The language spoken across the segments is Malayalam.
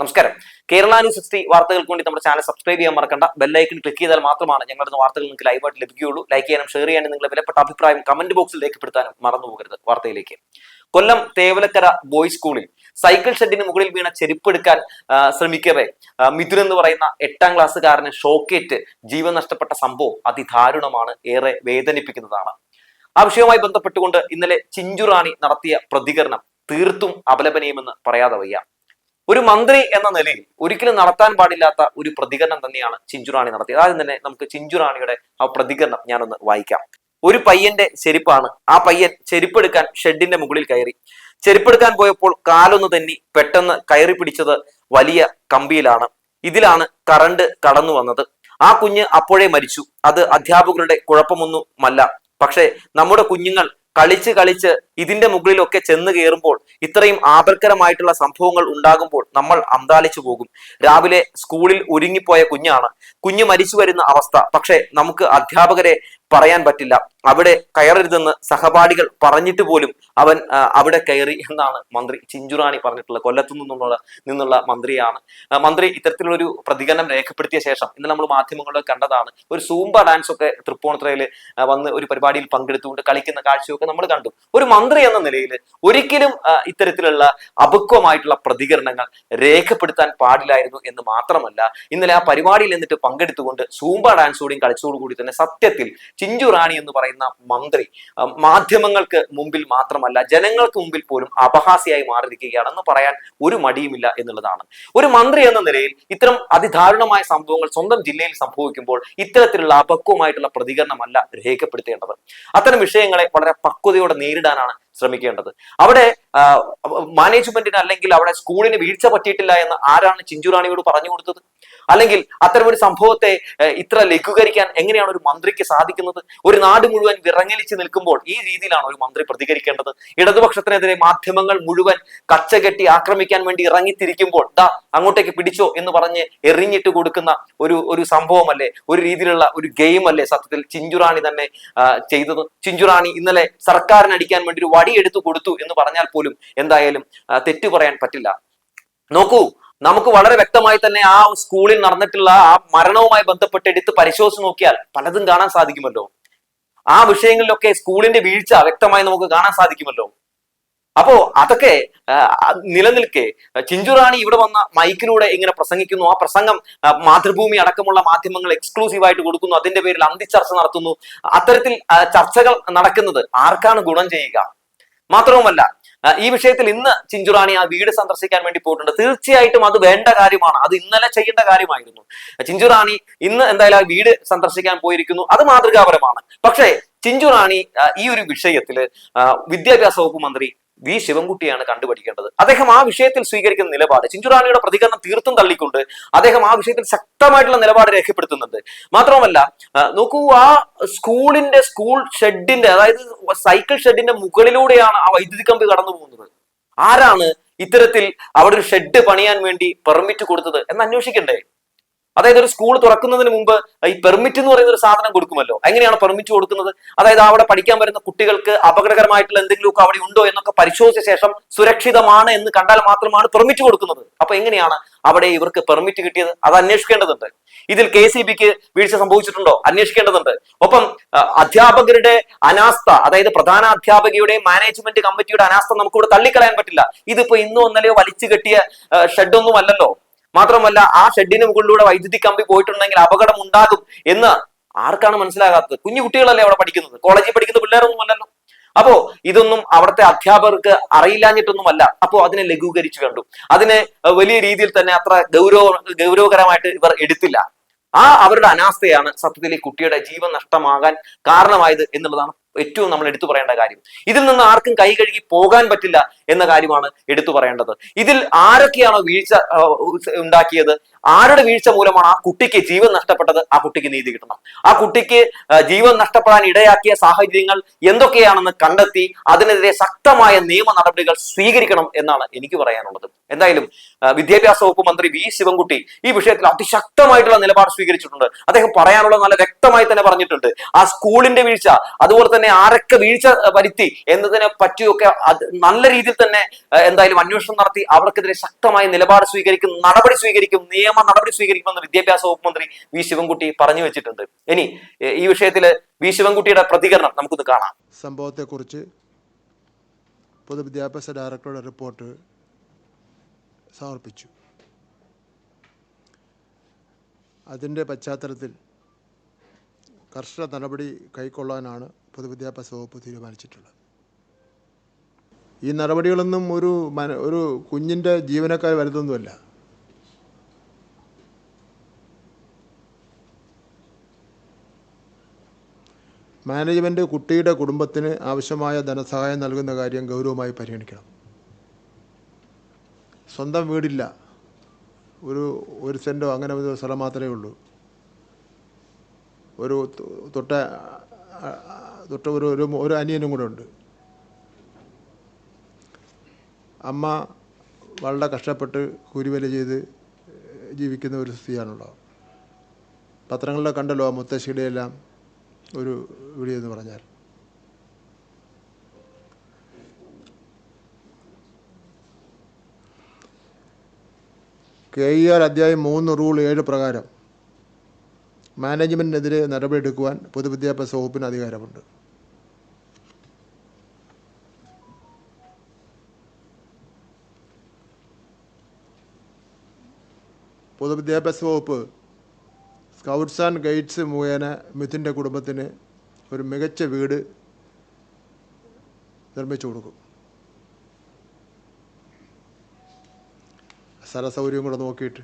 നമസ്കാരം. കേരള ന്യൂസ് സിക്സ്റ്റി വാർത്തകൾക്ക് വേണ്ടി നമ്മുടെ ചാനൽ സബ്സ്ക്രൈബ് ചെയ്യാൻ മറക്കണ്ട. ബെല്ലൈക്കൺ ക്ലിക്ക് ചെയ്താൽ മാത്രമാണ് ഞങ്ങളുടെ വാർത്തകൾ നിങ്ങൾക്ക് ലൈവായിട്ട് ലഭിക്കുകയുള്ളൂ. ലൈക്ക് ചെയ്യാനും ഷെയർ ചെയ്യാനും നിങ്ങളുടെ വിലപ്പെട്ട അഭിപ്രായം കമന്റ് ബോക്സിൽ രേഖപ്പെടുത്താനും മറന്നുപോകരുത് വാർത്തയിലേക്ക്. കൊല്ലം തേവലക്കര ബോയ്സ് സ്കൂളിൽ സൈക്കിൾ ഷെഡിന് മുകളിൽ വീണ ചെരുപ്പെടുക്കാൻ ശ്രമിക്കവേ. മിഥുൻ എന്ന് പറയുന്ന എട്ടാം ക്ലാസ്സുകാരന് ഷോക്കേറ്റ് ജീവൻ നഷ്ടപ്പെട്ട സംഭവം അതിദാരുണമാണ്. ഏറെ വേദനിപ്പിക്കുന്നതാണ്. ആ വിഷയവുമായി ബന്ധപ്പെട്ടുകൊണ്ട് ഇന്നലെ ചിഞ്ചുറാണി നടത്തിയ പ്രതികരണം തീർത്തും അപലപനീയമെന്ന് പറയാതെ വയ്യ. ഒരു മന്ത്രി എന്ന നിലയിൽ ഒരിക്കലും നടത്താൻ പാടില്ലാത്ത ഒരു പ്രതികരണം തന്നെയാണ് ചിഞ്ചുറാണി നടത്തിയത്. ആദ്യം തന്നെ നമുക്ക് ചിഞ്ചുറാണിയുടെ ആ പ്രതികരണം ഞാനൊന്ന് വായിക്കാം. ഒരു പയ്യന്റെ ചെരുപ്പാണ്. ആ പയ്യൻ ചെരുപ്പെടുക്കാൻ ഷെഡിന്റെ മുകളിൽ കയറി. ചെരുപ്പെടുക്കാൻ പോയപ്പോൾ കാലൊന്ന് തന്നെ പെട്ടെന്ന് കയറി പിടിച്ചത് വലിയ കമ്പിയിലാണ്. ഇതിലാണ് കറണ്ട് കടന്നു വന്നത്. ആ കുഞ്ഞ് അപ്പോഴേ മരിച്ചു. അത് അധ്യാപകരുടെ കുഴപ്പമൊന്നുമല്ല. പക്ഷേ നമ്മുടെ കുഞ്ഞുങ്ങൾ കളിച്ച് കളിച്ച് ഇതിന്റെ മുകളിലൊക്കെ ചെന്ന് കയറുമ്പോൾ ഇത്രയും ആപൽക്കരമായിട്ടുള്ള സംഭവങ്ങൾ ഉണ്ടാകുമ്പോൾ നമ്മൾ അന്താളിച്ചു പോകും. രാവിലെ സ്കൂളിൽ ഒരുങ്ങിപ്പോയ കുഞ്ഞാണ്. കുഞ്ഞ് മരിച്ചു വരുന്ന അവസ്ഥ. പക്ഷെ നമുക്ക് അധ്യാപകരെ പറയാൻ പറ്റില്ല. അവിടെ കയറരുതെന്ന് സഹപാഠികൾ പറഞ്ഞിട്ട് പോലും അവൻ അവിടെ കയറി എന്നാണ് മന്ത്രി ചിഞ്ചുറാണി പറഞ്ഞിട്ടുള്ളത്. കൊല്ലത്തു നിന്നുള്ള നിന്നുള്ള മന്ത്രിയാണ്. മന്ത്രി ഇത്തരത്തിലൊരു പ്രതികരണം രേഖപ്പെടുത്തിയ ശേഷം ഇന്ന് നമ്മൾ മാധ്യമങ്ങളിൽ കണ്ടതാണ്. ഒരു സൂംബ ഡാൻസ് ഒക്കെ തൃപ്പൂണിത്തുറയിൽ വന്ന് ഒരു പരിപാടിയിൽ പങ്കെടുത്തുകൊണ്ട് കളിക്കുന്ന കാഴ്ചയൊക്കെ നമ്മൾ കണ്ടു. ഒരു മന്ത്രി എന്ന നിലയിൽ ഒരിക്കലും ഇത്തരത്തിലുള്ള അപക്വമായിട്ടുള്ള പ്രതികരണങ്ങൾ രേഖപ്പെടുത്താൻ പാടില്ലായിരുന്നു എന്ന് മാത്രമല്ല ഇന്നലെ ആ പരിപാടിയിൽ നിന്നിട്ട് പങ്കെടുത്തുകൊണ്ട് സൂംബ ഡാൻസോടെയും കളിച്ചോടുകൂടി തന്നെ സത്യത്തിൽ ചിഞ്ചു റാണി എന്ന് പറയുന്ന മന്ത്രി മാധ്യമങ്ങൾക്ക് മുമ്പിൽ മാത്രമല്ല ജനങ്ങൾക്ക് മുമ്പിൽ പോലും അപഹാസ്യമായി മാറിയിരിക്കുകയാണെന്ന് പറയാൻ ഒരു മടിയുമില്ല എന്നുള്ളതാണ്. ഒരു മന്ത്രി എന്ന നിലയിൽ ഇത്തരം അതിദാരുണമായ സംഭവങ്ങൾ സ്വന്തം ജില്ലയിൽ സംഭവിക്കുമ്പോൾ ഇത്തരത്തിലുള്ള അപക്വമായിട്ടുള്ള പ്രതികരണമല്ല രേഖപ്പെടുത്തേണ്ടത്. അത്തരം വിഷയങ്ങളെ വളരെ പക്വതയോടെ നേരിടാനാണ് ശ്രമിക്കേണ്ടത്. അവിടെ മാനേജ്മെന്റിന് അല്ലെങ്കിൽ അവിടെ സ്കൂളിന് വീഴ്ച പറ്റിയിട്ടില്ല എന്ന് ആരാണ് ചിഞ്ചുറാണിയോട് പറഞ്ഞു കൊടുത്തത്? അല്ലെങ്കിൽ അത്തരമൊരു സംഭവത്തെ ഇത്ര ലഘൂകരിക്കാൻ എങ്ങനെയാണ് ഒരു മന്ത്രിക്ക് സാധിക്കുന്നത്? ഒരു നാട് മുഴുവൻ വിറങ്ങലിച്ച് നിൽക്കുമ്പോൾ ഈ രീതിയിലാണ് ഒരു മന്ത്രി പ്രതികരിക്കേണ്ടത്? ഇടതുപക്ഷത്തിനെതിരെ മാധ്യമങ്ങൾ മുഴുവൻ കച്ചകെട്ടി ആക്രമിക്കാൻ വേണ്ടി ഇറങ്ങിത്തിരിക്കുമ്പോൾ ദാ അങ്ങോട്ടേക്ക് പിടിച്ചോ എന്ന് പറഞ്ഞ് എറിഞ്ഞിട്ട് കൊടുക്കുന്ന ഒരു ഒരു സംഭവമല്ലേ? ഒരു രീതിയിലുള്ള ഒരു ഗെയിം അല്ലേ സത്യത്തിൽ ചിഞ്ചുറാണി തന്നെ ചെയ്തത്? ചിഞ്ചുറാണി ഇന്നലെ സർക്കാരിനടിക്കാൻ വേണ്ടി ഒരു വടി എടുത്തു കൊടുത്തു എന്ന് പറഞ്ഞാൽ പോലും എന്തായാലും തെറ്റ് പറയാൻ പറ്റില്ല. നോക്കൂ നമുക്ക് വളരെ വ്യക്തമായി തന്നെ ആ സ്കൂളിൽ നടന്നിട്ടുള്ള ആ മരണവുമായി ബന്ധപ്പെട്ട് എടുത്ത് പരിശോധിച്ച് നോക്കിയാൽ പലതും കാണാൻ സാധിക്കുമല്ലോ. ആ വിഷയങ്ങളിലൊക്കെ സ്കൂളിന്റെ വീഴ്ച വ്യക്തമായി നമുക്ക് കാണാൻ സാധിക്കുമല്ലോ. അപ്പോ അതൊക്കെ നിലനിൽക്കെ. ചിഞ്ചുറാണി ഇവിടെ വന്ന മൈക്കിലൂടെ ഇങ്ങനെ പ്രസംഗിക്കുന്നു. ആ പ്രസംഗം മാതൃഭൂമി അടക്കമുള്ള മാധ്യമങ്ങൾ എക്സ്ക്ലൂസീവ് ആയിട്ട് കൊടുക്കുന്നു. അതിന്റെ പേരിൽ അന്തിച്ചർച്ച നടത്തുന്നു. അത്തരത്തിൽ ചർച്ചകൾ നടക്കുന്നത് ആർക്കാണ് ഗുണം ചെയ്യുക? മാത്രവുമല്ല ഈ വിഷയത്തിൽ ഇന്ന് ചിഞ്ചുറാണി ആ വീട് സന്ദർശിക്കാൻ വേണ്ടി പോയിട്ടുണ്ട്. തീർച്ചയായിട്ടും അത് വേണ്ട കാര്യമാണ്. അത് ഇന്നലെ ചെയ്യേണ്ട കാര്യമായിരുന്നു. ചിഞ്ചുറാണി ഇന്ന് എന്തായാലും ആ വീട് സന്ദർശിക്കാൻ പോയിരിക്കുന്നു. അത് മാതൃകാപരമാണ്. പക്ഷേ ചിഞ്ചുറാണി ഈ ഒരു വിഷയത്തിൽ വിദ്യാഭ്യാസ വകുപ്പ് മന്ത്രി വി ശിവൻകുട്ടിയാണ് കണ്ടുപിടിക്കേണ്ടത് അദ്ദേഹം ആ വിഷയത്തിൽ സ്വീകരിക്കുന്ന നിലപാട് ചിഞ്ചുറാണിയുടെ പ്രതികരണം തീർത്തും തള്ളിക്കൊണ്ട് അദ്ദേഹം ആ വിഷയത്തിൽ ശക്തമായിട്ടുള്ള നിലപാട് രേഖപ്പെടുത്തുന്നുണ്ട്. മാത്രമല്ല നോക്കൂ ആ സ്കൂളിന്റെ സ്കൂൾ ഷെഡിന്റെ അതായത് സൈക്കിൾ ഷെഡിന്റെ മുകളിലൂടെയാണ് ആ വൈദ്യുതി കമ്പി കടന്നു പോകുന്നത്. ആരാണ് ഇത്തരത്തിൽ അവിടെ ഒരു ഷെഡ് പണിയാൻ വേണ്ടി പെർമിറ്റ് കൊടുത്തത് എന്ന് അന്വേഷിക്കണ്ടേ? അതായത് ഒരു സ്കൂൾ തുറക്കുന്നതിന് മുമ്പ് ഈ പെർമിറ്റ് എന്ന് പറയുന്ന ഒരു സാധനം കൊടുക്കുമല്ലോ. എങ്ങനെയാണ് പെർമിറ്റ് കൊടുക്കുന്നത്? അതായത് അവിടെ പഠിക്കാൻ വരുന്ന കുട്ടികൾക്ക് അപകടകരമായിട്ടുള്ള എന്തെങ്കിലുമൊക്കെ അവിടെ ഉണ്ടോ എന്നൊക്കെ പരിശോധിച്ച ശേഷം സുരക്ഷിതമാണ് എന്ന് കണ്ടാൽ മാത്രമാണ് പെർമിറ്റ് കൊടുക്കുന്നത്. അപ്പൊ എങ്ങനെയാണ് അവിടെ ഇവർക്ക് പെർമിറ്റ് കിട്ടിയത്? അത് അന്വേഷിക്കേണ്ടതുണ്ട്. ഇതിൽ കെ സി ബിക്ക് വീഴ്ച സംഭവിച്ചിട്ടുണ്ടോ? അന്വേഷിക്കേണ്ടതുണ്ട്. ഒപ്പം അധ്യാപകരുടെ അനാസ്ഥ അതായത് പ്രധാന അധ്യാപകയുടെ മാനേജ്മെന്റ് കമ്മിറ്റിയുടെ അനാസ്ഥ നമുക്ക് ഇവിടെ തള്ളിക്കളയാൻ പറ്റില്ല. ഇതിപ്പോ ഇന്നും ഇന്നലെയോ വലിച്ചു കെട്ടിയ ഷെഡൊന്നും അല്ലല്ലോ. മാത്രമല്ല ആ ഷെഡിന് മുകളിലൂടെ വൈദ്യുതി കമ്പി പോയിട്ടുണ്ടെങ്കിൽ അപകടം ഉണ്ടാകും എന്ന് ആർക്കാണ് മനസ്സിലാകാത്തത്? കുഞ്ഞു കുട്ടികളല്ലേ അവിടെ പഠിക്കുന്നത്? കോളേജിൽ പഠിക്കുന്ന പിള്ളേരൊന്നും അല്ലല്ലോ. അപ്പോ ഇതൊന്നും അവിടുത്തെ അധ്യാപകർക്ക് അറിയില്ലാഞ്ഞിട്ടൊന്നുമല്ല. അപ്പോ അതിനെ ലഘൂകരിച്ചു കണ്ടു. അതിനെ വലിയ രീതിയിൽ തന്നെ അത്ര ഗൗരവ ഗൗരവകരമായിട്ട് ഇവർ എടുത്തില്ല. ആ അവരുടെ അനാസ്ഥയാണ് സത്യത്തിൽ ഈ കുട്ടിയുടെ ജീവൻ നഷ്ടമാകാൻ കാരണമായത് എന്നുള്ളതാണ് ഏറ്റവും നമ്മൾ എടുത്തു പറയേണ്ട കാര്യം. ഇതിൽ നിന്ന് ആർക്കും കൈ കഴുകി പോകാൻ പറ്റില്ല എന്ന കാര്യമാണ് എടുത്തു പറയേണ്ടത്. ഇതിൽ ആരൊക്കെയാണോ വീഴ്ച ഉണ്ടാക്കിയത്? ആരുടെ വീഴ്ച മൂലമാണ് ആ കുട്ടിക്ക് ജീവൻ നഷ്ടപ്പെട്ടത്? ആ കുട്ടിക്ക് നീതി കിട്ടണം. ആ കുട്ടിക്ക് ജീവൻ നഷ്ടപ്പെടാൻ ഇടയാക്കിയ സാഹചര്യങ്ങൾ എന്തൊക്കെയാണെന്ന് കണ്ടെത്തി അതിനെതിരെ ശക്തമായ നിയമ നടപടികൾ സ്വീകരിക്കണം എന്നാണ് എനിക്ക് പറയാനുള്ളത്. എന്തായാലും വിദ്യാഭ്യാസ വകുപ്പ് മന്ത്രി വി ശിവൻകുട്ടി ഈ വിഷയത്തിൽ അതിശക്തമായിട്ടുള്ള നിലപാട് സ്വീകരിച്ചിട്ടുണ്ട്. അദ്ദേഹം പറയാനുള്ളത് നല്ല വ്യക്തമായി തന്നെ പറഞ്ഞിട്ടുണ്ട്. ആ സ്കൂളിന്റെ വീഴ്ച അതുപോലെ തന്നെ ആരൊക്കെ വീഴ്ച വരുത്തി എന്നതിനെ പറ്റിയൊക്കെ നല്ല രീതിയിൽ തന്നെ എന്തായാലും അന്വേഷണം നടത്തി അവർക്കെതിരെ ശക്തമായ നിലപാട് സ്വീകരിക്കും നടപടി സ്വീകരിക്കും നിയമ നടപടി സ്വീകരിക്കുമെന്ന് വിദ്യാഭ്യാസ വകുപ്പ് മന്ത്രി വി ശിവൻകുട്ടി പറഞ്ഞു വെച്ചിട്ടുണ്ട്. ഇനി ഈ വിഷയത്തിൽ വി ശിവൻകുട്ടിയുടെ പ്രതികരണം നമുക്കൊന്ന് കാണാം. സംഭവത്തെക്കുറിച്ച് പൊതുവിദ്യാഭ്യാസ ഡയറക്ടറുടെ റിപ്പോർട്ട് സമർപ്പിച്ചു. അതിന്റെ പശ്ചാത്തലത്തിൽ കർശന നടപടി കൈക്കൊള്ളാനാണ് പൊതുവിദ്യാഭ്യാസ വകുപ്പ് തീരുമാനിച്ചിട്ടുള്ളത്. ഈ നടപടികളൊന്നും ഒരു ഒരു കുഞ്ഞിന്റെ ജീവനക്കാർ വരുന്നൊന്നുമല്ല മാനേജ്മെന്റ് കുട്ടിയുടെ കുടുംബത്തിന് ആവശ്യമായ ധനസഹായം നൽകുന്ന കാര്യം ഗൗരവമായി പരിഗണിക്കണം. സ്വന്തം വീടില്ല. ഒരു ഒരു സെന്റോ അങ്ങനെ ഒരു സ്ഥലം മാത്രമേ ഉള്ളൂ. ഒരു തൊട്ട തൊട്ട ഒരു ഒരു ഒരു അനിയനും കൂടെ ഉണ്ട്. അമ്മ വളരെ കഷ്ടപ്പെട്ട് കൂലിവേല ചെയ്ത് ജീവിക്കുന്ന ഒരു സ്ഥിതിയാണുള്ളത്. പത്രങ്ങളിലെ കണ്ടല്ലോ മുത്തശ്ശിയുടെ എല്ലാം ഒരു വിളി എന്ന് പറഞ്ഞാൽ. കെ ഇ ആർ അധ്യായം മൂന്ന് റൂൾ ഏഴ് പ്രകാരം മാനേജ്മെന്റിനെതിരെ നടപടിയെടുക്കുവാൻ പൊതുവിദ്യാഭ്യാസ വകുപ്പിന് അധികാരമുണ്ട്. പൊതുവിദ്യാഭ്യാസ വകുപ്പ് സ്കൗട്ട്സ് ആൻഡ് ഗൈഡ്സ് മുഖേന മിഥുന്റെ കുടുംബത്തിന് ഒരു മികച്ച വീട് നിർമ്മിച്ചു കൊടുക്കും. സ്ഥല സൗകര്യം കൂടെ നോക്കിയിട്ട്.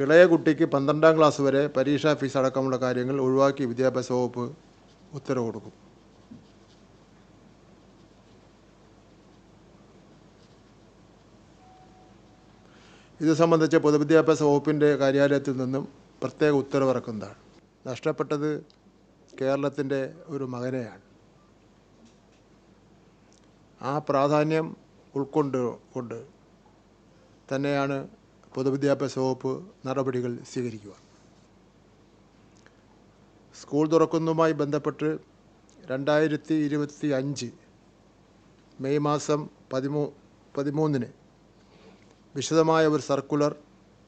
ഇളയ കുട്ടിക്ക് പന്ത്രണ്ടാം ക്ലാസ് വരെ പരീക്ഷാ ഫീസ് അടക്കമുള്ള കാര്യങ്ങൾ ഒഴിവാക്കി വിദ്യാഭ്യാസ വകുപ്പ് ഉത്തരവ് കൊടുക്കും. ഇത് സംബന്ധിച്ച് പൊതുവിദ്യാഭ്യാസ വകുപ്പിന്റെ കാര്യാലയത്തിൽ നിന്നും പ്രത്യേക ഉത്തരവിറക്കുന്നതാണ്. നഷ്ടപ്പെട്ടത് കേരളത്തിന്റെ ഒരു മകനെയാണ്. ആ പ്രാധാന്യം ഉൾക്കൊണ്ട് കൊണ്ട് തന്നെയാണ് പൊതുവിദ്യാഭ്യാസ വകുപ്പ് നടപടികൾ സ്വീകരിക്കുക. സ്കൂൾ തുറക്കുന്നതുമായി ബന്ധപ്പെട്ട് രണ്ടായിരത്തി ഇരുപത്തി അഞ്ച് മെയ് മാസം പതിമൂ പതിമൂന്നിന് വിശദമായ ഒരു സർക്കുലർ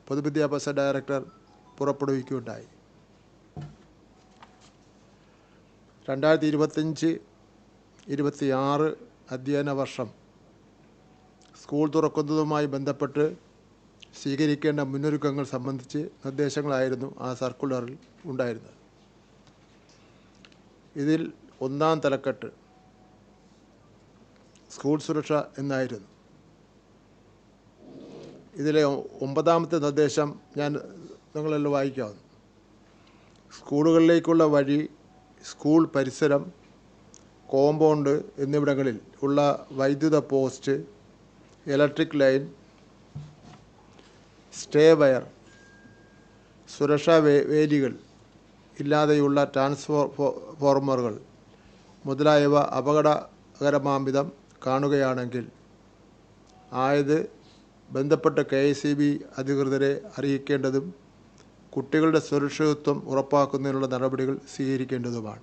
പൊതുവിദ്യാഭ്യാസ ഡയറക്ടർ പുറപ്പെടുവിക്കുകയുണ്ടായി. രണ്ടായിരത്തി ഇരുപത്തഞ്ച് ഇരുപത്തിയാറ് അധ്യയന വർഷം സ്കൂൾ തുറക്കുന്നതുമായി ബന്ധപ്പെട്ട് സ്വീകരിക്കേണ്ട മുന്നൊരുക്കങ്ങൾ സംബന്ധിച്ച് നിർദ്ദേശങ്ങളായിരുന്നു ആ സർക്കുലറിൽ ഉണ്ടായിരുന്നത്. ഇതിൽ ഒന്നാം തലക്കെട്ട് സ്കൂൾ സുരക്ഷ എന്നായിരുന്നു. ഇതിലെ ഒമ്പതാമത്തെ നിർദ്ദേശം ഞാൻ നിങ്ങളെല്ലാം വായിക്കാം. സ്കൂളുകളിലേക്കുള്ള വഴി സ്കൂൾ പരിസരം കോമ്പൗണ്ട് എന്നിവിടങ്ങളിൽ ഉള്ള വൈദ്യുത post electric line stay wire സുരക്ഷാ വേലികൾ ഇല്ലാതെയുള്ള ട്രാൻസ്ഫോ ഫോ- ഫോർമറുകൾ മുതലായവ അപകടകരമാംവിധം കാണുകയാണെങ്കിൽ ആയത് ബന്ധപ്പെട്ട കെ എസ് സി ബി അധികൃതരെ അറിയിക്കേണ്ടതും കുട്ടികളുടെ സുരക്ഷിതത്വം ഉറപ്പാക്കുന്നതിനുള്ള നടപടികൾ സ്വീകരിക്കേണ്ടതുമാണ്.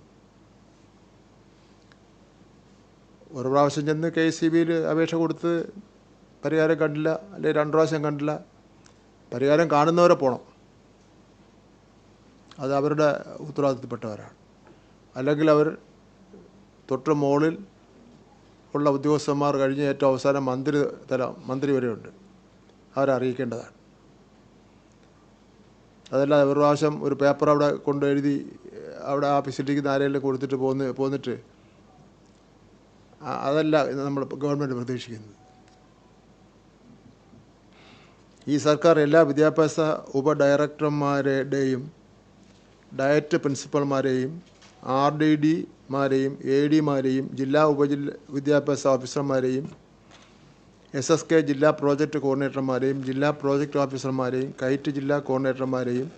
ഒരു പ്രാവശ്യം ചെന്ന് കെ എസ് സി ബിയിൽ അപേക്ഷ കൊടുത്ത് പരിഹാരം കണ്ടില്ല അല്ലെങ്കിൽ രണ്ട് പ്രാവശ്യം കണ്ടില്ല പരിഹാരം കാണുന്നവരെ പോകണം അത് അവരുടെ ഉത്തരവാദിത്തപ്പെട്ടവരാണ്. അല്ലെങ്കിൽ അവർ തൊട്ട് മുകളിൽ ഉള്ള ഉദ്യോഗസ്ഥന്മാർ കഴിഞ്ഞ് ഏറ്റവും അവസാനം മന്ത്രി തല മന്ത്രി വരെയുണ്ട്. അവരെ അറിയിക്കേണ്ടതാണ് അതല്ല ഒരു പ്രാവശ്യം ഒരു പേപ്പർ അവിടെ കൊണ്ട് എഴുതി അവിടെ ആ ഫെസിലിറ്റിക്ക് ആരെങ്കിലും കൊടുത്തിട്ട് പോന്ന് പോന്നിട്ട് അതല്ല നമ്മൾ ഗവൺമെന്റ് പ്രതീക്ഷിക്കുന്നത്. ഈ സർക്കാർ എല്ലാ വിദ്യാഭ്യാസ ഉപ ഡയറക്ടർമാരുടെയും ഡയറ്റ് പ്രിൻസിപ്പൽമാരെയും ആർ ഡി ഡിമാരെയും എ ഡിമാരെയും ജില്ലാ ഉപജില്ല വിദ്യാഭ്യാസ ഓഫീസർമാരെയും എസ് എസ് കെ ജില്ലാ പ്രോജക്റ്റ് കോർഡിനേറ്റർമാരെയും ജില്ലാ പ്രോജക്റ്റ് ഓഫീസർമാരെയും കൈറ്റ് ജില്ലാ കോർഡിനേറ്റർമാരെയും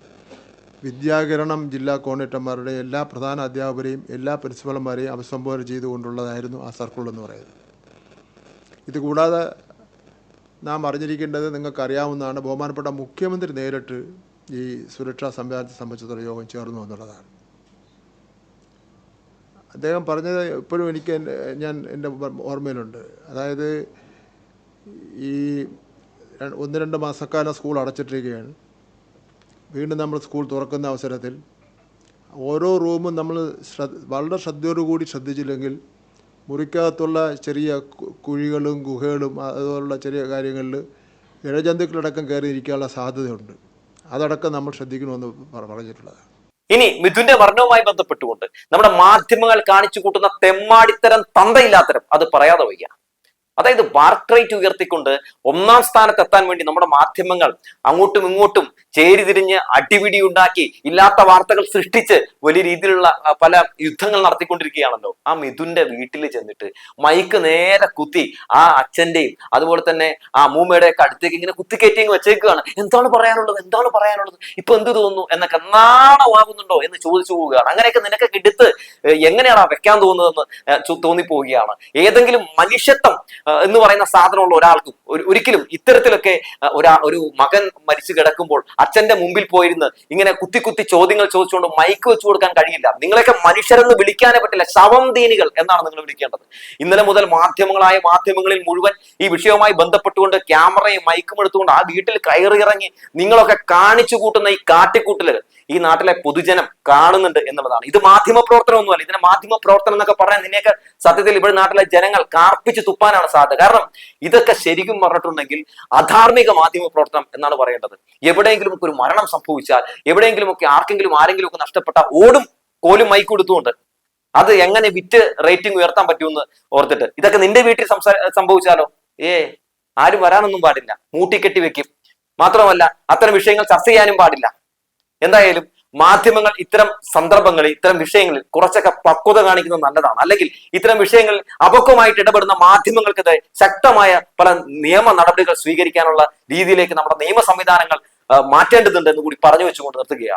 വിദ്യാകിരണം ജില്ലാ കോർഡിനേറ്റർമാരുടെ എല്ലാ പ്രധാന അധ്യാപകരെയും എല്ലാ പ്രിൻസിപ്പൽമാരെയും അഭിസംബോധന ചെയ്തുകൊണ്ടുള്ളതായിരുന്നു ആ സർക്കിൾ എന്ന് പറയുന്നത്. ഇതുകൂടാതെ നാം അറിഞ്ഞിരിക്കേണ്ടത് നിങ്ങൾക്കറിയാവുന്നതാണ് ബഹുമാനപ്പെട്ട മുഖ്യമന്ത്രി നേരിട്ട് ഈ സുരക്ഷാ സംവിധാനത്തെ സംബന്ധിച്ചിടത്തോളം യോഗം ചേർന്നു എന്നുള്ളതാണ്. അദ്ദേഹം പറഞ്ഞത് ഇപ്പോഴും എനിക്ക് ഞാൻ എന്റെ ഓർമ്മയിലുണ്ട്. അതായത് ഈ ഒന്ന് രണ്ട് മാസക്കാലം സ്കൂൾ അടച്ചിട്ടിരിക്കുകയാണ്. വീണ്ടും നമ്മൾ സ്കൂൾ തുറക്കുന്ന അവസരത്തിൽ ഓരോ റൂമും നമ്മൾ ശ്രദ്ധ വളരെ ശ്രദ്ധയോടുകൂടി ശ്രദ്ധിച്ചില്ലെങ്കിൽ മുറിക്കകത്തുള്ള ചെറിയ കുഴികളും ഗുഹകളും അതുപോലുള്ള ചെറിയ കാര്യങ്ങളിൽ ഇഴജന്തുക്കളടക്കം കയറി ഇരിക്കാനുള്ള സാധ്യതയുണ്ട്. അതടക്കം നമ്മൾ ശ്രദ്ധിക്കണമെന്ന് പറഞ്ഞിട്ടുള്ളത്. പറഞ്ഞിട്ടുള്ളതാണ് ഇനി മിഥുന്റെ മരണവുമായി ബന്ധപ്പെട്ടുകൊണ്ട് നമ്മുടെ മാധ്യമങ്ങൾ കാണിച്ചു കൂട്ടുന്ന തെമ്മാടിത്തരം തന്തയില്ലാത്തരം അത് പറയാതെ വയ്യ. അതായത് മാർക്ക് റേറ്റ് ഉയർത്തിക്കൊണ്ട് ഒന്നാം സ്ഥാനത്ത് എത്താൻ വേണ്ടി നമ്മുടെ മാധ്യമങ്ങൾ അങ്ങോട്ടും ഇങ്ങോട്ടും ചേരിതിരിഞ്ഞ് അടിപിടി ഉണ്ടാക്കി ഇല്ലാത്ത വാർത്തകൾ സൃഷ്ടിച്ച് വലിയ രീതിയിലുള്ള പല യുദ്ധങ്ങൾ നടത്തിക്കൊണ്ടിരിക്കുകയാണല്ലോ. ആ മിഥുന്റെ വീട്ടിൽ ചെന്നിട്ട് മൈക്ക് നേരെ കുത്തി ആ അച്ഛന്റെയും അതുപോലെ തന്നെ ആ മൂമ്മയുടെ ഒക്കെ അടുത്തേക്ക് ഇങ്ങനെ കുത്തിക്കയറ്റിങ് വെച്ചേക്കുകയാണ്. എന്താണ് പറയാനുള്ളത്? എന്താണ് പറയാനുള്ളത്? ഇപ്പൊ എന്ത് തോന്നുന്നു? എന്നൊക്കെ നാണമാകുന്നുണ്ടോ എന്ന് ചോദിച്ചു പോവുകയാണ്. അങ്ങനെയൊക്കെ നിനക്ക് എടുത്ത് എങ്ങനെയാണ് വെക്കാൻ തോന്നുന്നതെന്ന് തോന്നിപ്പോവുകയാണ്. ഏതെങ്കിലും മനുഷ്യത്വം എന്ന് പറയുന്ന സാധനമുള്ള ഒരാൾക്കും ഒരു- ഒരിക്കലും ഇത്തരത്തിലൊക്കെ ഒരാ ഒരു മകൻ മരിച്ചു കിടക്കുമ്പോൾ അച്ഛന്റെ മുമ്പിൽ പോയിരുന്ന് ഇങ്ങനെ കുത്തി കുത്തി ചോദ്യങ്ങൾ ചോദിച്ചുകൊണ്ട് മൈക്ക് വെച്ചു കൊടുക്കാൻ കഴിയില്ല. നിങ്ങളെയൊക്കെ മനുഷ്യരെന്ന് വിളിക്കാനേ പറ്റില്ല. ശവം ദീനികൾ എന്നാണ് നിങ്ങൾ വിളിക്കേണ്ടത്. ഇന്നലെ മുതൽ മാധ്യമങ്ങളായ മാധ്യമങ്ങളിൽ മുഴുവൻ ഈ വിഷയവുമായി ബന്ധപ്പെട്ടുകൊണ്ട് ക്യാമറയും മൈക്കും എടുത്തുകൊണ്ട് ആ വീട്ടിൽ കയറി ഇറങ്ങി നിങ്ങളൊക്കെ കാണിച്ചു കൂട്ടുന്ന ഈ കാട്ടിക്കൂട്ടലുകൾ ഈ നാട്ടിലെ പൊതുജനം കാണുന്നുണ്ട് എന്നുള്ളതാണ്. ഇത് മാധ്യമ പ്രവർത്തനം ഒന്നുമല്ല ഇതിനെ മാധ്യമ പ്രവർത്തനം എന്നൊക്കെ പറയാൻ നിന്നെയൊക്കെ സത്യത്തിൽ ഇവിടെ നാട്ടിലെ ജനങ്ങൾ കാർപ്പിച്ച് തുപ്പാനാണ് സാധ്യത. കാരണം ഇതൊക്കെ ശരിക്കും പറഞ്ഞിട്ടുണ്ടെങ്കിൽ അധാർമിക മാധ്യമ പ്രവർത്തനം എന്നാണ് പറയേണ്ടത്. എവിടെയെങ്കിലും ഒക്കെ ഒരു മരണം സംഭവിച്ചാൽ എവിടെയെങ്കിലും ഒക്കെ ആർക്കെങ്കിലും ആരെങ്കിലും ഒക്കെ നഷ്ടപ്പെട്ട ഓടും കോലും മൈക്ക് കൊടുത്തുകൊണ്ട് അത് എങ്ങനെ വിറ്റ് റേറ്റിംഗ് ഉയർത്താൻ പറ്റുമെന്ന് ഓർത്തിട്ട്. ഇതൊക്കെ നിന്റെ വീട്ടിൽ സംഭവിച്ചാലോ? ഏ ആരും വരാനൊന്നും പാടില്ല. മൂട്ടിക്കെട്ടി വെക്കും. മാത്രമല്ല അത്തരം വിഷയങ്ങൾ ചർച്ച ചെയ്യാനും പാടില്ല. എന്തായാലും മാധ്യമങ്ങൾ ഇത്തരം സന്ദർഭങ്ങളിൽ ഇത്തരം വിഷയങ്ങളിൽ കുറച്ചൊക്കെ പക്വത കാണിക്കുന്നത് നല്ലതാണ്. അല്ലെങ്കിൽ ഇത്തരം വിഷയങ്ങളിൽ അപക്വമായിട്ട് ഇടപെടുന്ന മാധ്യമങ്ങൾക്കെതിരെ ശക്തമായ പല നിയമ നടപടികൾ സ്വീകരിക്കാനുള്ള രീതിയിലേക്ക് നമ്മുടെ നിയമ സംവിധാനങ്ങൾ മാറ്റേണ്ടതുണ്ട് എന്ന് കൂടി പറഞ്ഞു വെച്ചുകൊണ്ട് നിർത്തുകയാണ്.